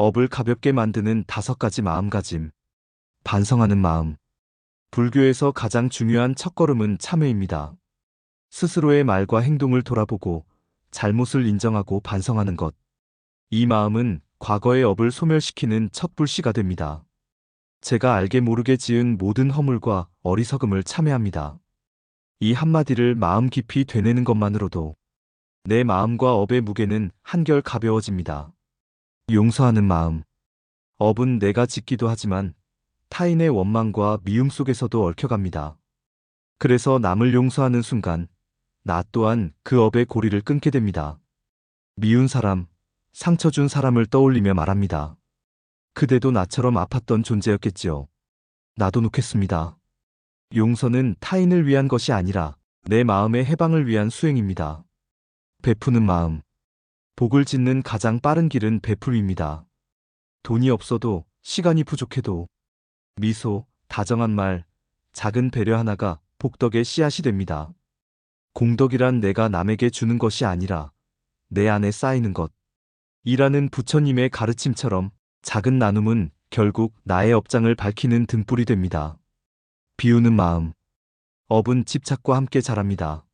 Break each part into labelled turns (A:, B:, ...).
A: 업을 가볍게 만드는 다섯 가지 마음가짐. 반성하는 마음. 불교에서 가장 중요한 첫걸음은 참회입니다. 스스로의 말과 행동을 돌아보고 잘못을 인정하고 반성하는 것. 이 마음은 과거의 업을 소멸시키는 첫 불씨가 됩니다. 제가 알게 모르게 지은 모든 허물과 어리석음을 참회합니다. 이 한마디를 마음 깊이 되뇌는 것만으로도 내 마음과 업의 무게는 한결 가벼워집니다. 용서하는 마음. 업은 내가 짓기도 하지만 타인의 원망과 미움 속에서도 얽혀갑니다. 그래서 남을 용서하는 순간 나 또한 그 업의 고리를 끊게 됩니다. 미운 사람, 상처 준 사람을 떠올리며 말합니다. 그대도 나처럼 아팠던 존재였겠지요. 나도 놓겠습니다. 용서는 타인을 위한 것이 아니라 내 마음의 해방을 위한 수행입니다. 베푸는 마음. 복을 짓는 가장 빠른 길은 베풀입니다. 돈이 없어도 시간이 부족해도 미소, 다정한 말, 작은 배려 하나가 복덕의 씨앗이 됩니다. 공덕이란 내가 남에게 주는 것이 아니라 내 안에 쌓이는 것. 이라는 부처님의 가르침처럼 작은 나눔은 결국 나의 업장을 밝히는 등불이 됩니다. 비우는 마음. 업은 집착과 함께 자랍니다.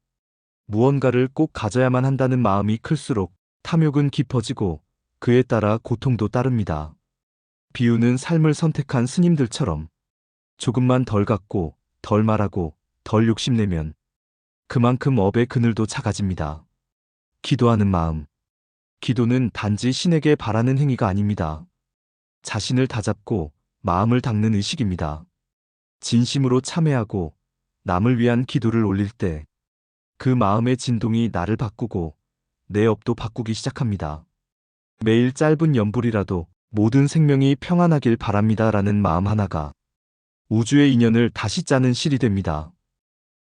A: 무언가를 꼭 가져야만 한다는 마음이 클수록 탐욕은 깊어지고 그에 따라 고통도 따릅니다. 비우는 삶을 선택한 스님들처럼 조금만 덜 갖고 덜 말하고 덜 욕심내면 그만큼 업의 그늘도 작아집니다. 기도하는 마음. 기도는 단지 신에게 바라는 행위가 아닙니다. 자신을 다잡고 마음을 닦는 의식입니다. 진심으로 참회하고 남을 위한 기도를 올릴 때 그 마음의 진동이 나를 바꾸고 내 업도 바꾸기 시작합니다. 매일 짧은 연불이라도 모든 생명이 평안하길 바랍니다라는 마음 하나가 우주의 인연을 다시 짜는 실이 됩니다.